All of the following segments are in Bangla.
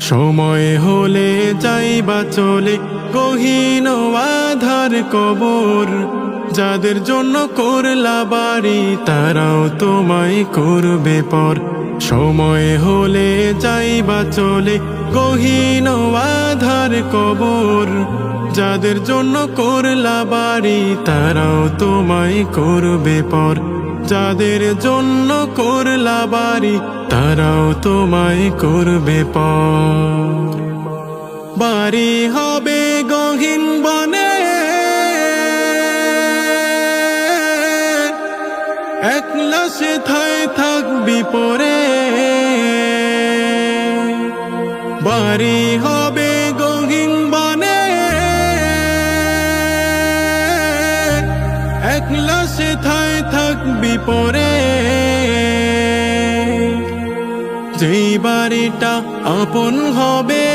সময় হলে যাইবা চলে, গহীন আধার কবর। যাদের জন্য করলা বাড়ি, তারাও তোমায় করবে পর। সময় হলে যাইবা চলে, গহীন আধার কবর। যাদের জন্য করলা বাড়ি, তারাও তোমায় করবে পর। যাদের জন্য করলা বাড়ি তারাও তোমায় করবে পর হবে গহীন বনে। একলা সে থায় থাকবি পরে। বাড়ি হবে গহীন বনে। একলা সে থায় থাকবি পরে। যেই বাড়িটা আপন হবে।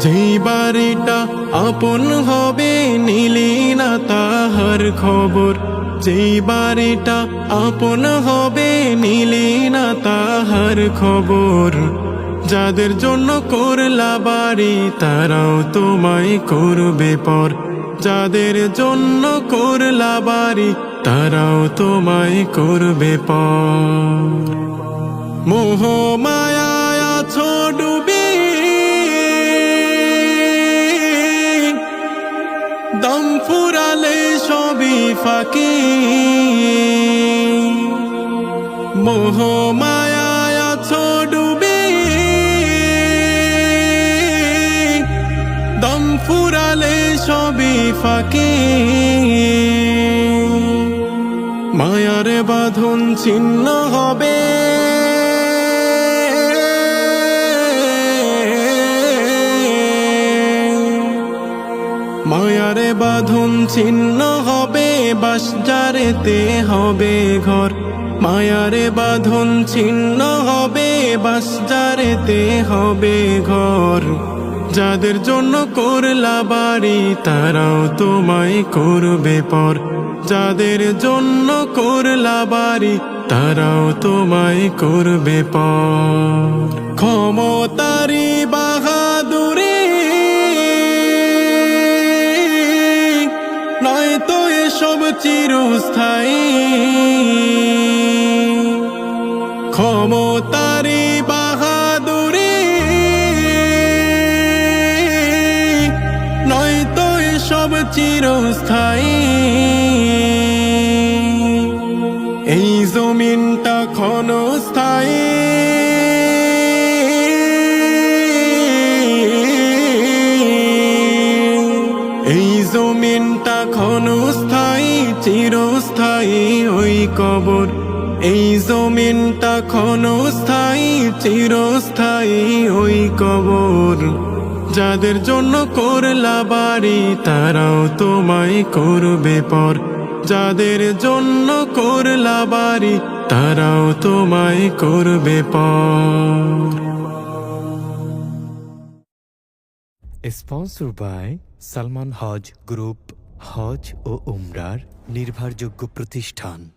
যেই বাড়িটা আপন হবে, নিলি না তাহার খবর। যেই বাড়িটা আপন হবে, নিলি না তাহার খবর। যাদের জন্য করলা বাড়ি, তারাও তোমায় করবে পর। যাদের জন্য করলা বাড়ি, তারাও তোমায় করবে পর মোহ মায়া আছো ডুবি। দম ফুরালে সবই ফাঁকি। মোহ মায়া ফুরালে সবই ফাঁকি। মায়ার বাঁধন ছিন্ন হবে। মায়ারে বাঁধন ছিন্ন হবে, বাস যারেতে হবে ঘর। মায়ারে বাঁধন ছিন্ন হবে, বাস যারেতে হবে ঘর। যাদের জন্য করলা বাড়ি, তারাও তোমায় করবে পর। যাদের জন্য করলা বাড়ি, তারাও তোমায় করবে পর। ক্ষমতারি বাহাদুরি, নয়তো এসব চিরস্থায়ী। ক্ষমতারি বাহাদুরি চিরস্থায়ী। এই জমিনটা ক্ষণস্থায়ী। এই জমিনটা ক্ষণস্থায়ী, চিরস্থায়ী ওই কবর। এই জমিনটা ক্ষণস্থায়ী, চিরস্থায়ী ওই কবর। যাদের জন্য করলা বাড়ি, তারাও তোমায় করবে পর। যাদের জন্য করলা বাড়ি, তারাও তোমায় করবে পর। Sponsor by Salman Hajj group হজ ও উমরার নির্ভরযোগ্য প্রতিষ্ঠান।